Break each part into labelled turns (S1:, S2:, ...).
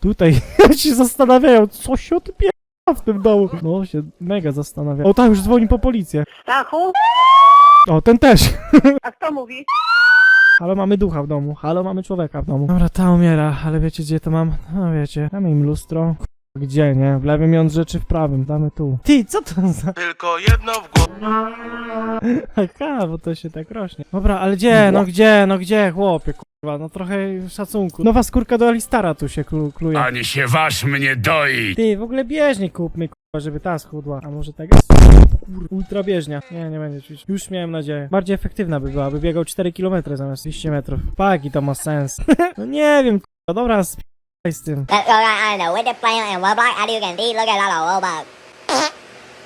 S1: Tutaj się zastanawiają, co się odpiera w tym domu. No, się mega zastanawia. O, tak, już dzwoni po policję.
S2: Stachu?
S1: O, ten też.
S2: A kto mówi?
S1: Halo, mamy ducha w domu. Halo, mamy człowieka w domu. Dobra, ta umiera, ale wiecie gdzie to mam? No wiecie, damy im lustro. Gdzie, nie? W lewym jąc rzeczy w prawym, damy tu. Ty, co to za...
S3: Tylko jedno w głowie.
S1: Aha, bo to się tak rośnie. Dobra, ale gdzie, no gdzie, no gdzie, chłopie, kurwa, no trochę szacunku. Nowa skórka do Alistara tu się klu, kluje.
S3: Ani się wasz mnie doi.
S1: Ty, w ogóle bieżnie kupmy, kurwa, żeby ta schudła. A może tak jest? Kur... Ultra bieżnia. Nie, nie będzie ćwiczyć. Już miałem nadzieję. Bardziej efektywna by była, by biegał 4 km zamiast 200 metrów. Paki to ma sens. no nie wiem, kurwa, dobra, sp***aj z tym.
S4: Let's go right the with the player and. How do you can see? Look at all the.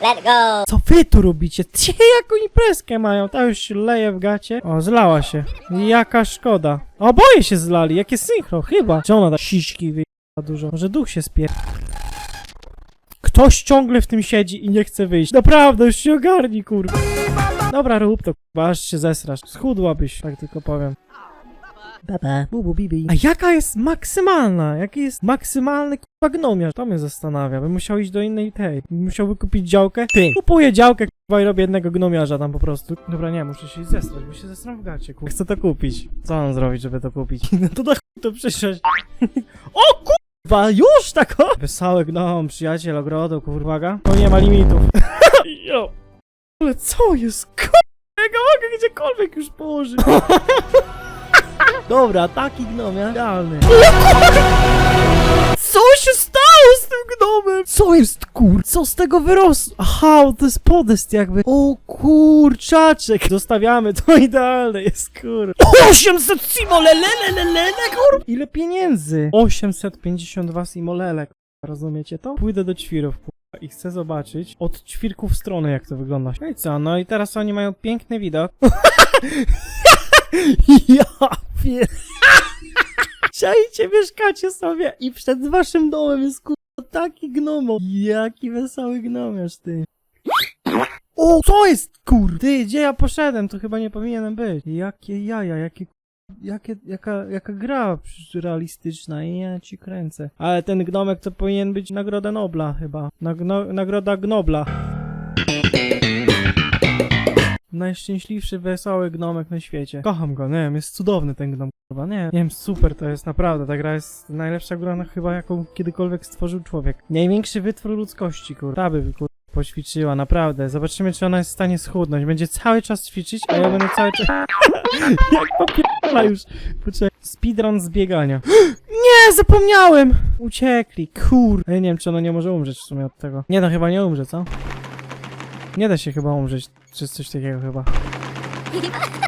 S4: Let's go.
S1: Co wy tu robicie? Cie, jaką imprezkę mają? Ta już się leje w gacie. O, zlała się. Jaka szkoda. Oboje się zlali, jakie synchro, chyba. Czy ona da siśki wyjęła dużo? Może duch się spier... Ktoś ciągle w tym siedzi i nie chce wyjść. Naprawdę, już się ogarnij, kurwa. Dobra, rób to, kurwa, aż się zesrasz. Schudłabyś, tak tylko powiem. Baba, bubu, bibi. A jaka jest maksymalna? Jaki jest maksymalny kurwa gnomiarz? To mnie zastanawia. Bym musiał iść do innej tej. Bym musiał wykupić działkę. Ty, kupuję działkę kurwa i robię jednego gnomiarza tam po prostu. Dobra, nie, muszę się zestrać, bo się zestram w gacie. Chcę to kupić. Co mam zrobić, żeby to kupić? No to na to przyszedłeś. o kurwa, już tak o! Wesoły gnom, przyjaciel ogrodu, kurwaga. To nie ma limitów. Jo. Ale co jest? Kurwa, ja mogę gdziekolwiek już położyć. Dobra, taki gnomia idealny. Co się stało z tym gnomem? Co jest kur? Co z tego wyrosło? Aha, to jest podest jakby. O kurczaczek. Zostawiamy, to idealne jest kur. 800 simolelelelele kur. Ile pieniędzy? 852 simolele. kur. Rozumiecie to? Pójdę do ćwirów kur. I chcę zobaczyć od ćwirków strony jak to wygląda. No i co? No i teraz oni mają piękny widok. Ja pier... Czajcie, mieszkacie sobie i przed waszym domem jest kurwa taki gnomo. Jaki wesoły gnomiarz, ty. O, co jest kur? Ty, gdzie ja poszedłem? To chyba nie powinienem być. Jakie jaja, jakie... Jakie, jaka, jaka gra realistyczna i ja ci kręcę. Ale ten gnomek to powinien być nagroda Nobla chyba. Nagno, nagroda Gnobla. Najszczęśliwszy, wesoły gnomek na świecie. Kocham go, nie wiem, jest cudowny ten gnom, kurwa, nie nie wiem, super to jest, naprawdę, ta gra jest najlepsza gra na chyba, jaką kiedykolwiek stworzył człowiek. Największy wytwór ludzkości, kurwa, ta by, kurwa, poćwiczyła, naprawdę. Zobaczymy, czy ona jest w stanie schudnąć. Będzie cały czas ćwiczyć, a ja będę cały czas... Jak popierdala już. Poczekaj, speedrun z biegania. Nie, zapomniałem! Uciekli, kur... Ja nie wiem, czy ona nie może umrzeć w sumie od tego. Nie no, chyba nie umrze, co? Nie da się chyba umrzeć, czy coś takiego chyba.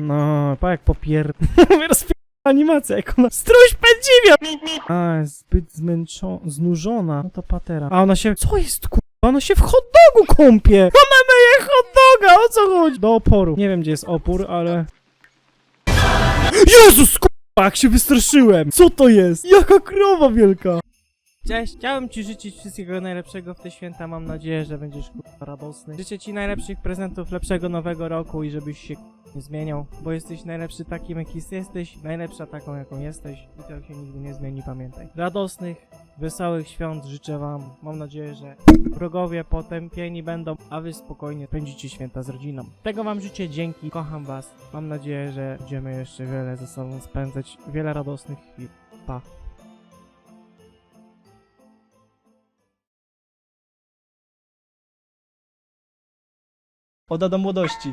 S1: No, pa jak popier... Animacja, jak ona... Struś pędziwia! A, jest zbyt zmęczona, znużona. No to patera. A ona się... Co jest ku... Ona się w hot dogu kąpie! Ona myje hot doga, o co chodzi? Do oporu. Nie wiem, gdzie jest opór, ale... Jezus, k***a, jak się wystraszyłem! Co to jest? Jaka krowa wielka! Cześć, chciałem ci życzyć wszystkiego najlepszego w te święta. Mam nadzieję, że będziesz kurwa radosny. Życzę ci najlepszych prezentów, lepszego nowego roku i żebyś się nie zmieniał, bo jesteś najlepszy takim, jaki jesteś, najlepsza taką, jaką jesteś i to się nigdy nie zmieni, pamiętaj. Radosnych, wesołych świąt życzę wam. Mam nadzieję, że wrogowie potępieni będą, a wy spokojnie spędzicie święta z rodziną. Tego wam życzę, dzięki, kocham was. Mam nadzieję, że będziemy jeszcze wiele ze sobą spędzać, wiele radosnych chwil. Pa. Oda do młodości.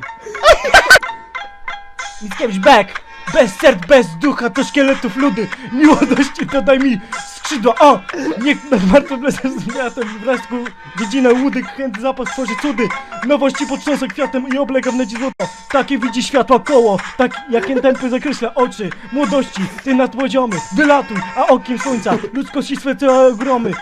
S1: Mickiewicz back! Bez serc, bez ducha, to szkieletów ludy! Młodości dodaj mi skrzydła! O! Niech nad martwym lesem z miastem w blasku dziedzina łudy, chęt zapach tworzy cudy! Nowości potrząsa kwiatem i oblega w neci złoto! Takie widzi światła koło, tak jak tępy zakreśla oczy! Młodości, ty nadpoziomy, wylatuj, a okiem słońca, ludzkości swe całe gromy!